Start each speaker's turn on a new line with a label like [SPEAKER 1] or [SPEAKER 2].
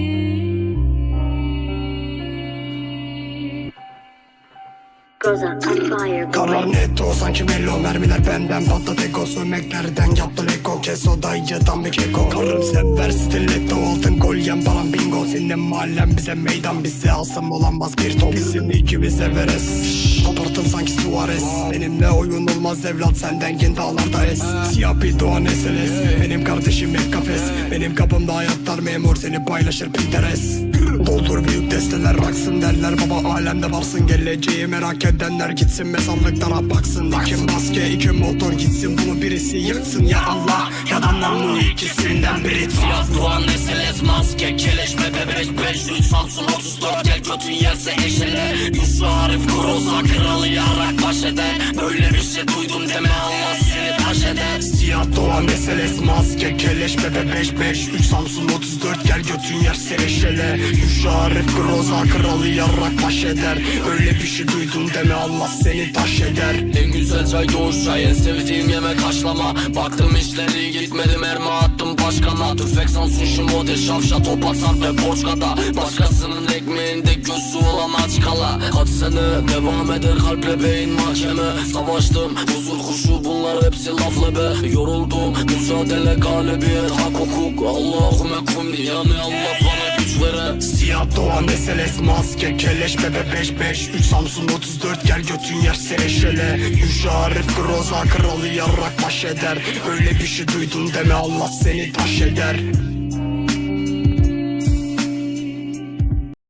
[SPEAKER 1] you Groza on fire.
[SPEAKER 2] Karar net o sanki melo Mermiler benden patladı ego Sövmeklerden yaptı leko Kes o dayıcı tam bir keko. Karım sever stiletto Altın kolyem param bingo. Senin mahallen bize meydan Bize alsam olamaz bir top. Bizim ikimize verez Kopartın sanki Suarez. Benimle oyun olmaz evlat Senden gen dağlarda es. Siyah bir doğan SLS Benim kardeşim hep kafes. Benim kapımda hayatlar memur Seni paylaşır Pinterest Doldur büyük desteler baksın derler. Baba alemde varsın geleceği merak edenler Gitsin mezarlıklara baksın. İki maske iki motor gitsin. Bunu birisi yırtsın. Ya Allah Ya da namlu ikisinden biri.
[SPEAKER 3] Siyah doğan SLS maske Keleş Mepe 5 5 Samsun 34 Gel götün yerse eşele. Yusuf Arif Groza Kralı yarak baş eder. Böyle bir şey duydum deme Allah seni taş eder.
[SPEAKER 2] Siyah doğan SLS maske Keleş bebe 55 3 Samsun 34 Gel götün yer sereşele Yuşa Arif Groza kralı yarrak baş eder. Öyle bir şey duydum deme Allah seni taş eder.
[SPEAKER 3] En güzel çay doğuş çay En sevdiğim yemek haşlama. Baktım işleri gitmedi mermi attım başkana. Tüfek Samsun şu model şavşa top atar ve borçkada Başkasının ekmeğinde gözü olan aç kala. Kaç sene devam eder kalple beyin mahkeme. Savaştım huzur kuşu bunlar hepsi lafla be Yoruldum mücadele galibiyet hak hukuk. Allahümme kum yani Allah bana vere
[SPEAKER 2] Siyah doğan SLS maske Keleş bebe 55 3 Samsun 34 Gel götün yer sereşele Yuşa Arif Groza kralı yarrak baş eder. Öyle bir şey duydum deme Allah seni taş eder